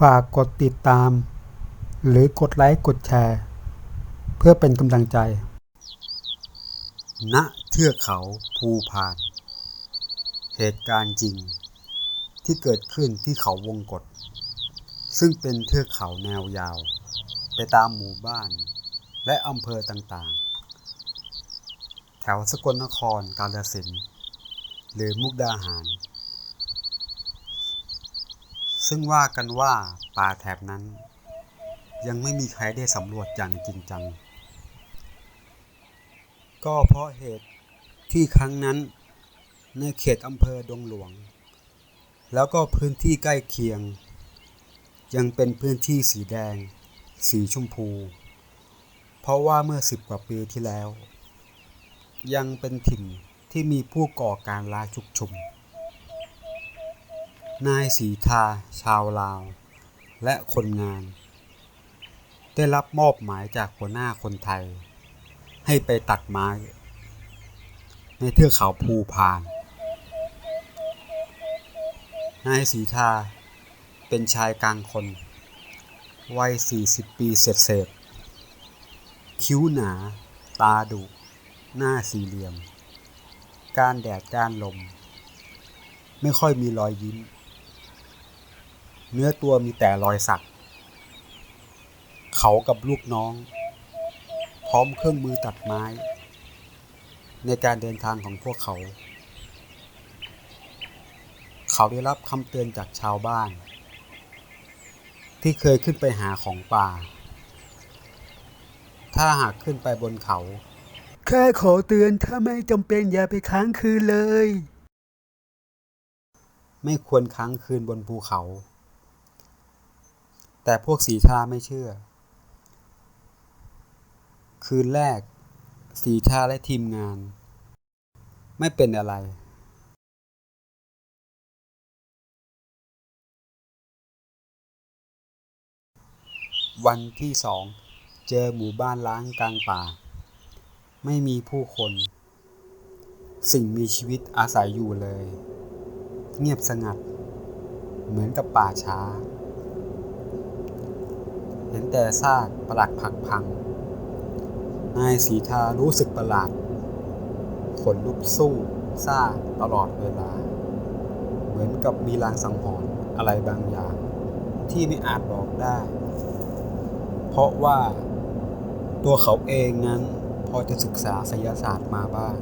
ฝากกดติดตาม หรือกดไลค์กดแชร์ เพื่อเป็นกำลังใจ ณเทือกเขาภูพาน เหตุการณ์จริงที่เกิดขึ้นที่เขาวงกฏซึ่งเป็นเทือกเขาแนวยาว ไปตามหมู่บ้านและอำเภอต่างๆ แถวสกลนครกาฬสินธุ์หรือมุกดาหาร ซึ่งว่ากันว่าป่าแถบนั้น ยังไม่มีใครได้สำรวจอย่างจริงจัง ก็เพราะเหตุที่ครั้งนั้นในเขตอำเภอดงหลวง แล้วก็พื้นที่ใกล้เคียง ยังเป็นพื้นที่สีแดง สีชมพู เพราะว่าเมื่อสิบกว่าปีที่แล้ว ยังเป็นถิ่นที่มีผู้ก่อการร้ายชุกชุม นายสีทา ชาวลาว และคนงาน ได้รับมอบหมายจากหัวหน้าคนไทย ให้ไปตัดไม้ ในเทือกเขาภูพาน นายสีทา เป็นชายกลางคน วัย 40 ปีเศษๆคิ้วหนา ตาดุ หน้าสี่เหลี่ยม การแดดการลม ไม่ค่อยมีรอยยิ้ม เนื้อตัวมีแต่รอยสัก เขากับลูกน้อง พร้อมเครื่องมือตัดไม้ ในการเดินทางของพวกเขา เขาได้รับคำเตือนจากชาวบ้าน ที่เคยขึ้นไปหาของป่า ถ้าหากขึ้นไปบนเขา แค่ขอเตือนถ้าไม่จำเป็นอย่าไปค้างคืนเลย ไม่ควรค้างคืนบนภูเขา แต่พวกสีทาไม่เชื่อ คืนแรก สีทาและทีมงาน ไม่เป็นอะไร วันที่สองเจอหมู่บ้านล้างกลางป่า ไม่มีผู้คน สิ่งมีชีวิตอาศัยอยู่เลย เงียบสงัด เหมือนกับป่าช้า เห็นแต่ซากปลักผักพัง นายสีทารู้สึกประหลาด ขนลุกสู้ซาตลอดเวลา เหมือนกับมีลางสังหรณ์อะไรบางอย่าง ที่ไม่อาจบอกได้ เพราะว่าตัวเขาเองนั้นพอจะศึกษาไสยศาสตร์มาบ้าง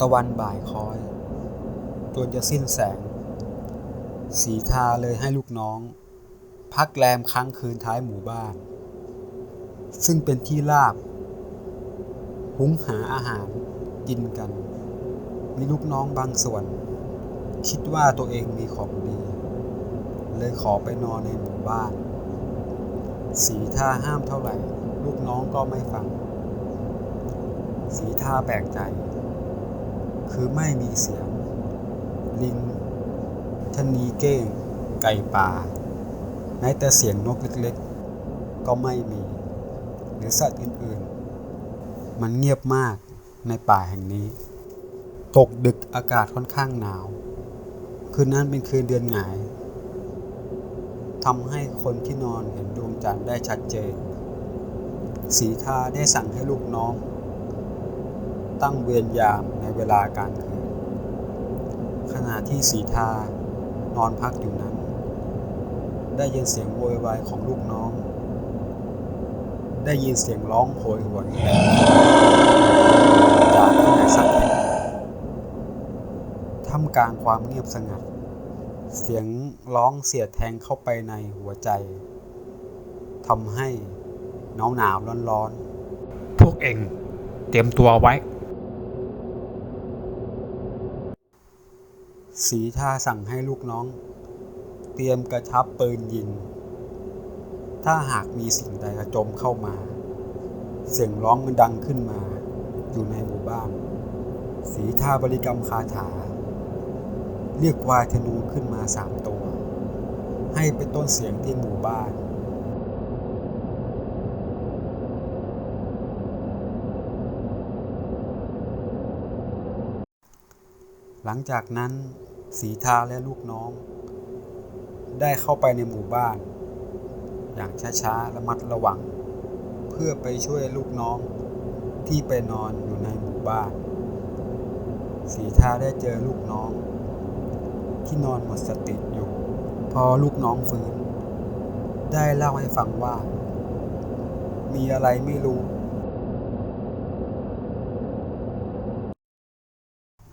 ตะวันบ่ายคอยจนจะสิ้นแสง สีทาเลยให้ลูกน้อง พักแรมค้างคืนท้ายหมู่บ้าน ซึ่งเป็นที่ราบ หุงหาอาหารกินกัน มีลูกน้องบางส่วน คิดว่าตัวเองมีของดี เลยขอไปนอนในหมู่บ้าน สีท่าห้ามเท่าไหร่ ลูกน้องก็ไม่ฟัง สีท่าแปลกใจ คือไม่มีเสียง ลิงชะนีเก้งไก่ป่า ม้แต่เสียงนกเล็กๆ ก็ไม่มี หรือสัตว์อื่นๆ มันเงียบมากในป่าแห่งนี้ ตกดึกอากาศค่อนข้างหนาว คืนนั้นเป็นคืนเดือนหงายทำให้คนที่นอนเห็นดวงจันทร์ได้ชัดเจน สีทาได้สั่งให้ลูกน้อง ตั้งเวรยามในเวลากลางคืน ขณะที่สีทานอนพักอยู่นั้น ได้ยินเสียงโวยวายของลูกน้อง ได้ยินเสียงร้องโหยหวนจากที่ไหนสักแห่งท่ามกลางความเงียบสงัด เสียงร้องเสียดแทงเข้าไปในหัวใจทำให้หนาวหนาวร้อนร้อนพวกเองเตรียมตัวไว้ๆสีท่าสั่งให้ลูกน้อง เตรียมกระชับปืนยิง ถ้าหากมีสิ่งใดกระโจมเข้ามา เสียงร้องมันดังขึ้นมา อยู่ในหมู่บ้าน สีทาบริกรรมคาถา เรียกวายธนูขึ้นมาสามตัว ให้เป็นต้นเสียงที่หมู่บ้านหลังจากนั้นสีทาและลูกน้อง ได้เข้าไปในหมู่บ้าน อย่างช้าๆระมัดระวัง เพื่อไปช่วยลูกน้องที่ไปนอนอยู่ในหมู่บ้าน สีทาได้เจอลูกน้อง ที่นอนหมดสติอยู่ พอลูกน้องฟื้น ได้เล่าให้ฟังว่า มีอะไรไม่รู้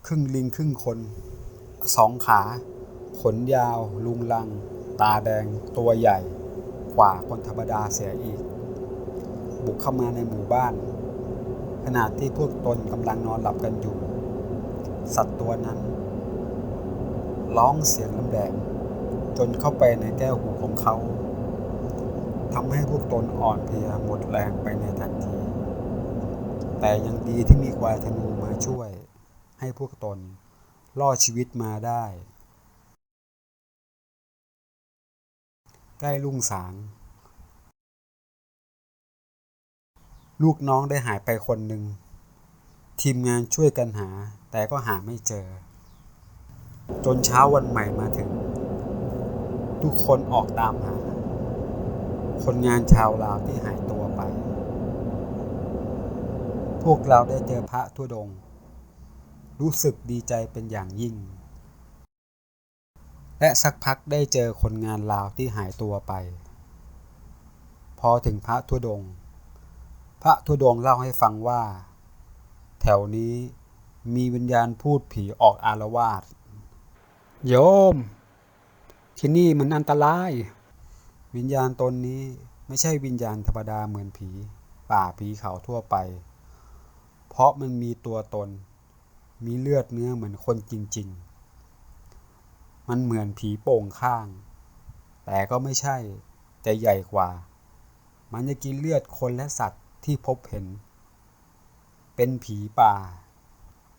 ครึ่งลิงครึ่งคน สองขา ขนยาวลุงลัง ตาแดงตัวใหญ่ กว่าคนธรรมดาเสียอีก บุกเข้ามาในหมู่บ้าน ขณะที่พวกตนกำลังนอนหลับกันอยู่ สัตว์ตัวนั้น ร้องเสียงลำแดงจนเข้าไปในแก้วหูของเขาทำให้พวกตนอ่อนเพลียหมดแรงไปในทันที แต่ยังดีที่มีควายธนูมาช่วย ให้พวกตนรอดชีวิตมาได้ ใกล้รุ่งสาง ลูกน้องได้หายไปคนหนึ่ง ทีมงานช่วยกันหา แต่ก็หาไม่เจอ จนเช้าวันใหม่มาถึง ทุกคนออกตามหา คนงานชาวลาวที่หายตัวไป พวกเราได้เจอพระทุดง รู้สึกดีใจเป็นอย่างยิ่ง และสักพักได้เจอคนงานลาวที่หายตัวไป พอถึงพระทุดงค์พระทุดงค์เล่าให้ฟังว่า แถวนี้มีวิญญาณพูดผีออกอารวาสโยม ที่นี่มันอันตราย วิญญาณตนนี้ไม่ใช่วิญญาณธรรมดาเหมือนผี ป่าผีเขาทั่วไป เพราะมันมีตัวตน มีเลือดเนื้อเหมือนคนจริง ๆ มันเหมือนผีโป่งข้าง แต่ก็ไม่ใช่ แต่ใหญ่กว่า มันจะกินเลือดคนและสัตว์ที่พบเห็น เป็นผีป่า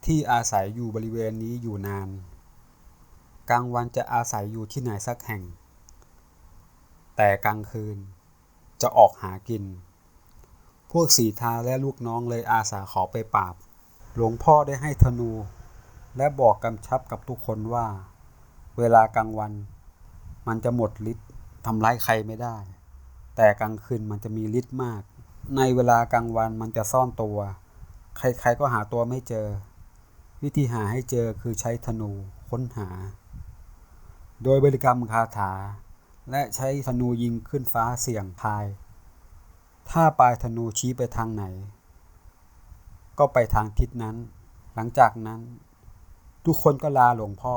ที่อาศัยอยู่บริเวณนี้อยู่นาน กลางวันจะอาศัยอยู่ที่ไหนสักแห่ง แต่กลางคืนจะออกหากิน พวกสีทาและลูกน้องเลยอาสาขอไปปราบ หลวงพ่อได้ให้ธนู และบอกกำชับกับทุกคนว่า เวลากลางวัน มันจะหมดฤทธิ์ทำร้ายใครไม่ได้ แต่กลางคืนมันจะมีฤทธิ์มาก ในเวลากลางวันมันจะซ่อนตัว ใครๆก็หาตัวไม่เจอ วิธีหาให้เจอคือใช้ธนูค้นหา โดยบริกรรมคาถา และใช้ธนูยิงขึ้นฟ้าเสี่ยงทาย ถ้าปลายธนูชี้ไปทางไหน ก็ไปทางทิศนั้น หลังจากนั้น ทุกคนก็ลาหลวงพ่อ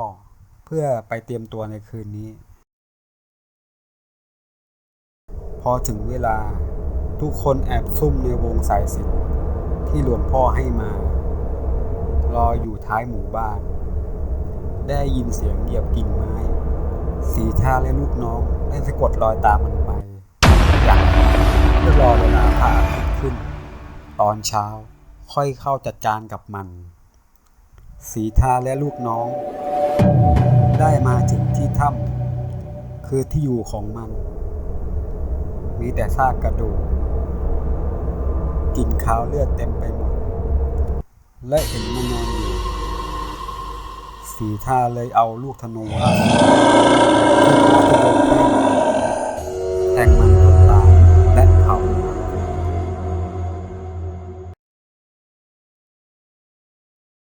เพื่อไปเตรียมตัวในคืนนี้ พอถึงเวลาทุกคนแอบซุ่มในวงสายสิญจนที่หลวงพ่อให้มา รออยู่ท้ายหมู่บ้าน ได้ยินเสียงเหยียบกิ่งไม้ สีทาและลูกน้องได้สะกดรอยตามมันไป อย่างเพื่อรอเวลาพระอาทิตย์ขึ้น ตอนเช้าค่อยเข้าจัดการกับมัน สีทาและลูกน้อง ได้มาถึงที่ถ้ำคือที่อยู่ของมัน มีแต่ซากกระดูกกลิ่นคาวเลือดเต็มไปหมด และเห็นมันนอนอยู่สีทาเลยเอาลูกธนูอาคมที่พระธุดงค์ให้มาแทงมัน